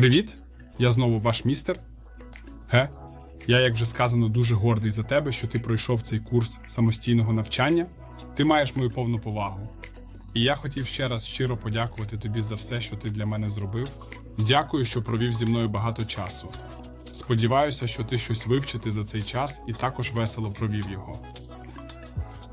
Привіт! Я знову ваш містер. Ге. Я, як вже сказано, дуже гордий за тебе, що ти пройшов цей курс самостійного навчання. Ти маєш мою повну повагу. І я хотів ще раз щиро подякувати тобі за все, що ти для мене зробив. Дякую, що провів зі мною багато часу. Сподіваюся, що ти щось вивчити за цей час і також весело провів його.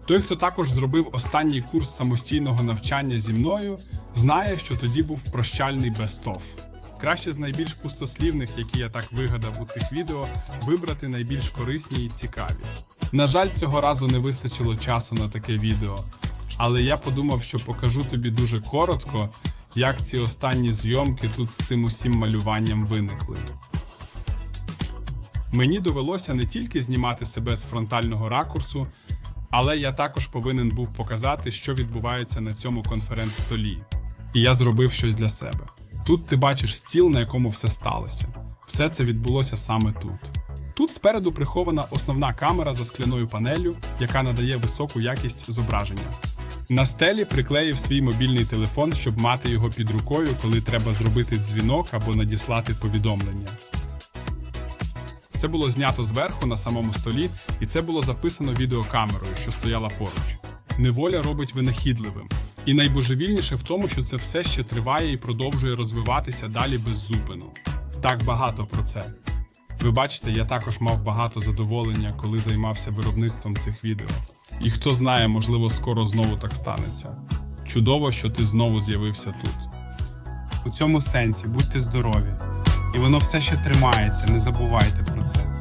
Той, хто також зробив останній курс самостійного навчання зі мною, знає, що тоді був прощальний бест-офф. Краще з найбільш пустослівних, які я так вигадав у цих відео, вибрати найбільш корисні і цікаві. На жаль, цього разу не вистачило часу на таке відео, але я подумав, що покажу тобі дуже коротко, як ці останні зйомки тут з цим усім малюванням виникли. Мені довелося не тільки знімати себе з фронтального ракурсу, але я також повинен був показати, що відбувається на цьому конференц-столі. І я зробив щось для себе. Тут ти бачиш стіл, на якому все сталося. Все це відбулося саме тут. Тут спереду прихована основна камера за скляною панеллю, яка надає високу якість зображення. На стелі приклеїв свій мобільний телефон, щоб мати його під рукою, коли треба зробити дзвінок або надіслати повідомлення. Це було знято зверху на самому столі, і це було записано відеокамерою, що стояла поруч. Неволя робить винахідливим. І найбожевільніше в тому, що це все ще триває і продовжує розвиватися далі без зупину. Так багато про це. Ви бачите, я також мав багато задоволення, коли займався виробництвом цих відео. І хто знає, можливо, скоро знову так станеться. Чудово, що ти знову з'явився тут. У цьому сенсі будьте здорові. І воно все ще тримається, не забувайте про це.